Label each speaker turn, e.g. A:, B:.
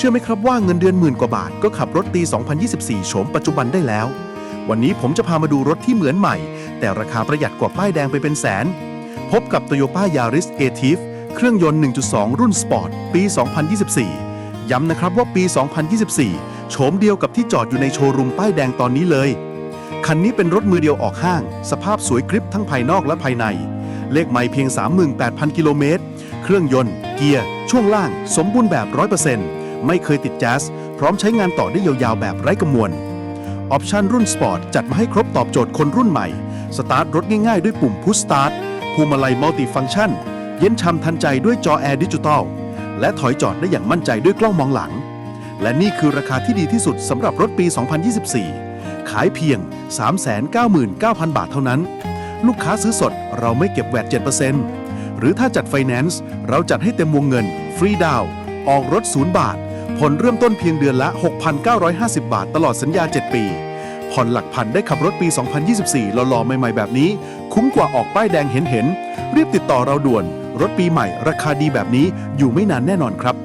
A: เชื่อไหมครับว่าเงินเดือนหมื่นกว่าบาทก็ขับรถปี2024 โฉมปัจจุบันได้แล้ว วันนี้ผมจะพามาดูรถที่เหมือนใหม่ แต่ราคาประหยัดกว่าป้ายแดงไปเป็นแสน พบกับ Toyota Yaris a t i f เครื่องยนต์ 1.2 รุ่นสปอร์ตปี 2024 ย้ำนะครับว่าปี 2024 โฉมเดียวกับที่จอดอยู่ในโชว์รูมป้ายแดงตอนนี้เลย คันนี้เป็นรถมือเดียวออกห้าง สภาพสวยกริบทั้งภายนอกและภายใน เลขไมล์เพียง 38,000 กิโลเมตร เครื่องยนต์ เกียร์ ช่วงล่าง สมบูรณ์แบบ 100% ไม่เคยติดแจ๊สพร้อมใช้งานต่อได้ยาวๆแบบไร้กังวลออปชันรุ่นสปอร์ตจัดมาให้ครบตอบโจทย์คนรุ่นใหม่ สตาร์ทรถง่ายๆด้วยปุ่มพุชสตาร์ทพวงมาลัยมัลติฟัง c t ชัน เย็นชำทันใจด้วยจอแอร์ดิจิตอลและถอยจอดได้อย่างมั่นใจด้วยกล้องมองหลัง และนี่คือราคาที่ดีที่สุดสำหรับรถปี 2024 ขายเพียง 399,000 บาทเท่านั้น ลูกค้าซื้อสดเราไม่เก็บแวด7%หรือถ้าจัดไฟแนนซ์เราจัดให้เต็มวงเงิน ฟรีดาวน์ออกรถ 0 บาท ผ่อนเริ่มต้นเพียงเดือนละ 6,950 บาทตลอดสัญญา 7 ปี ผ่อนหลักพันได้ขับรถปี 2024หล่อๆ ใหม่ ๆ แบบนี้ คุ้มกว่าออกป้ายแดงเห็นๆรีบติดต่อเราด่วน รถปีใหม่ ราคาดีแบบนี้อยู่ไม่นานแน่นอนครับ